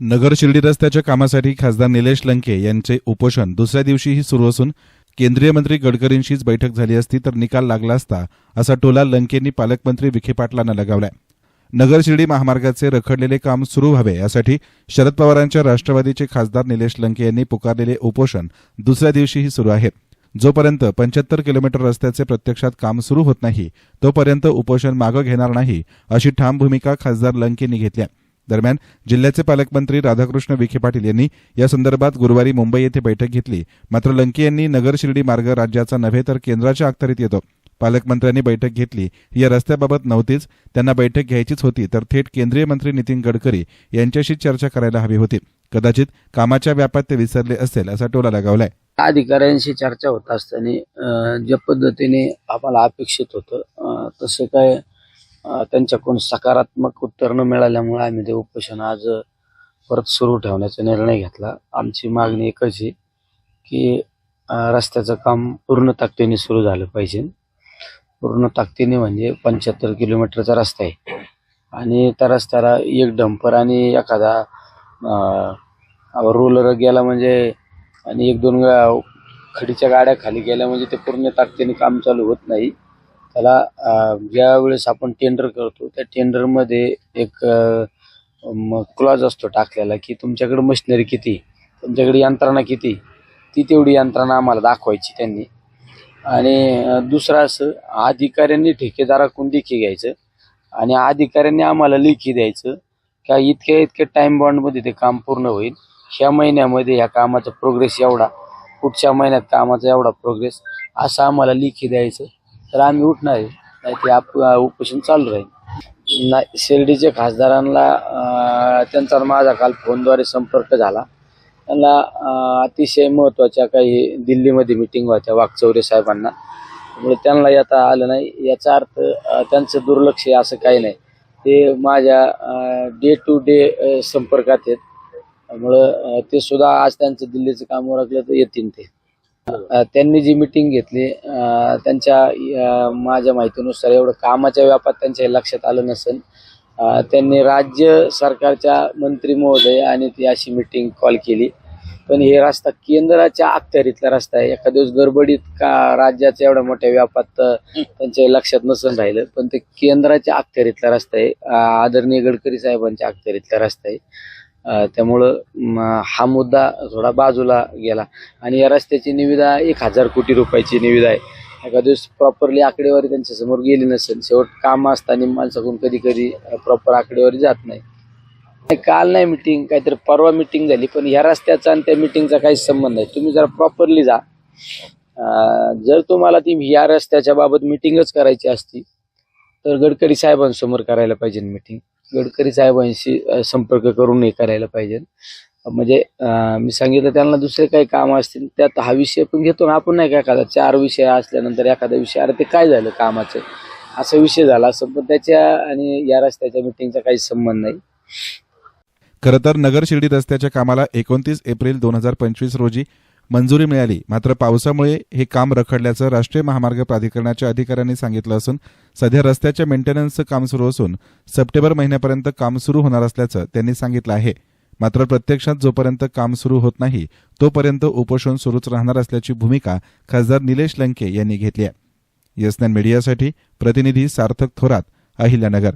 नगर शिर्डी रस्त्याच्या कामासाठी खासदार निलेश लंके यांचे उपोषण दुसऱ्या दिवशीही सुरू असून केंद्रीय मंत्री गडकरींशीच बैठक झाली असती तर निकाल लागला असता असा टोला लंकेंनी पालकमंत्री विखे पाटलांना लगावलाय नगर शिर्डी महामार्गाचे रखडलेले काम सुरू व्हावे यासाठी शरद पवारांच्या राष्ट्रवादीचे खासदार निलेश लंके यांनी पुकारलेले उपोषण दुसऱ्या दिवशीही सुरू आहे जोपर्यंत पंच्याहत्तर किलोमीटर रस्त्याचे प्रत्यक्षात काम सुरू होत नाही तोपर्यंत उपोषण मागं घेणार नाही अशी ठाम भूमिका खासदार लंकेंनी घेतली आहे. दरम्यान जिल्ह्याचे पालकमंत्री राधाकृष्ण विखे पाटील यांनी या संदर्भात गुरुवारी मुंबई येथे बैठक घेतली. मात्र लंके यांनी नगर शिर्डी मार्ग राज्याचा नव्हे तर केंद्राच्या अखत्यारीत येतो. पालकमंत्र्यांनी बैठक घेतली. या रस्त्याबाबत नव्हतीच. त्यांना बैठक घ्यायचीच होती. तर थेट केंद्रीय मंत्री नितीन गडकरी यांच्याशी चर्चा करायला हवी होती. कदाचित कामाच्या व्यापात ते विसरले असेल असा टोला लगावलाय. अधिकाऱ्यांशी चर्चा होत असताना ज्या पद्धतीने आम्हाला अपेक्षित होतं तसं तसे काय त्यांच्याकडून सकारात्मक उत्तर न मिळाल्यामुळे आम्ही ते उपोषण आज परत सुरू ठेवण्याचा निर्णय घेतला. आमची मागणी एकच आहे की रस्त्याचं काम पूर्ण ताकदीने सुरू झालं पाहिजे. पूर्ण ताकदीने म्हणजे पंच्याहत्तर किलोमीटरचा रस्ता आहे. आणि त्या रस्त्याला एक डंपर आणि एखादा रोलर गेला म्हणजे आणि एक दोन गा- खडीच्या गाड्या खाली गेल्या म्हणजे ते पूर्ण ताकदीने काम चालू होत नाही. त्याला ज्यावेळेस ज्या वेळेस आपण टेंडर करतो त्या टेंडरमध्ये एक क्लॉज असतो टाकलेला की तुमच्याकडे मशिनरी किती तुमच्याकडे यंत्रणा किती ती तेवढी यंत्रणा आम्हाला दाखवायची त्यांनी. आणि दुसरं असं अधिकाऱ्यांनी ठेकेदाराकडून लेखी घ्यायचं आणि अधिकाऱ्यांनी आम्हाला लेखी द्यायचं का इतक्या इतक्या टाईम बॉन्डमध्ये ते काम पूर्ण होईल. ह्या महिन्यामध्ये ह्या कामाचा प्रोग्रेस एवढा पुढच्या महिन्यात कामाचा एवढा प्रोग्रेस असं आम्हाला लिखी द्यायचं. तर आम्ही उठणार आहे. नाही ते आप उपोषण चालू राहील. नाही शिर्डीच्या खासदारांना त्यांचा माझा काल फोनद्वारे संपर्क झाला. त्यांना अतिशय महत्त्वाच्या काही दिल्लीमध्ये मिटिंग होत्या वाघचौरे साहेबांना. त्यामुळे त्यांना येता आलं नाही. याचा अर्थ त्यांचं दुर्लक्ष असं काही नाही. ते माझ्या डे टू डे संपर्कात आहेत. त्यामुळं ते सुद्धा आज त्यांचं दिल्लीचं काम ओळखलं तर येतील ते. त्यांनी जी मिटिंग घेतली त्यांच्या माझ्या माहितीनुसार एवढं कामाच्या व्यापात त्यांच्या लक्षात आलं नसेल. त्यांनी राज्य सरकारच्या मंत्री महोदय आणि ती अशी मिटिंग कॉल केली. पण हे रस्ता केंद्राच्या अखत्यारीतला रस्ता आहे. एखाद्या दिवस गडबडीत का राज्याच्या एवढ्या मोठ्या व्यापात त्यांच्या लक्षात नसून राहिलं. पण ते केंद्राच्या अखत्यारीतला रस्ता आहे. आदरणीय गडकरी साहेबांच्या अखत्यारीतला रस्ता आहे. त्यामुळं हा मुद्दा थोडा बाजूला गेला. आणि या रस्त्याची निविदा एक हजार कोटी रुपयाची निविदा आहे. एका दिवस प्रॉपरली आकडेवारी त्यांच्यासमोर गेली नसेल शेवट काम असताना माणसाकडून कधी कधी प्रॉपर आकडेवारी जात नाही. काल नाही मिटिंग काहीतरी परवा मिटिंग झाली पण ह्या रस्त्याचा आणि त्या मिटिंगचा काही संबंध नाही. तुम्ही जरा प्रॉपरली जा. जर तुम्हाला ती ह्या रस्त्याच्या बाबत मिटिंगच करायची असती तर गडकरी साहेबांसमोर करायला पाहिजे मिटिंग गडकरी साहेबांशी संपर्क करून हे करायला पाहिजे. म्हणजे मी सांगितलं त्यांना दुसरे काही काम असतील त्यात हा विषय पण घेतो ना. आपण नाही का एखादा चार विषय असल्यानंतर एखादा विषय अरे ते काय झालं कामाचं? असा विषय झाला असं. पण त्याच्या आणि या रस्त्याच्या मिटिंगचा काही संबंध नाही. खरं तर नगर शिर्डी रस्त्याच्या कामाला एकोणतीस एप्रिल दोन हजार पंचवीस रोजी मंजुरी मिळाली. मात्र पावसामुळे हे काम रखडल्याचं राष्ट्रीय महामार्ग प्राधिकरणाच्या अधिकाऱ्यांनी सांगितलं असून सध्या रस्त्याच्या मेंटेनन्सचं काम सुरू असून सप्टेंबर महिन्यापर्यंत काम सुरू होणार असल्याचं त्यांनी सांगितलं आहे. मात्र प्रत्यक्षात जोपर्यंत काम सुरू होत नाही तोपर्यंत उपोषण सुरूच राहणार असल्याची भूमिका खासदार निलेश लंके यांनी घेतली आहे. येसनॅन मीडियासाठी प्रतिनिधी सार्थक थोरात अहिल्यानगर.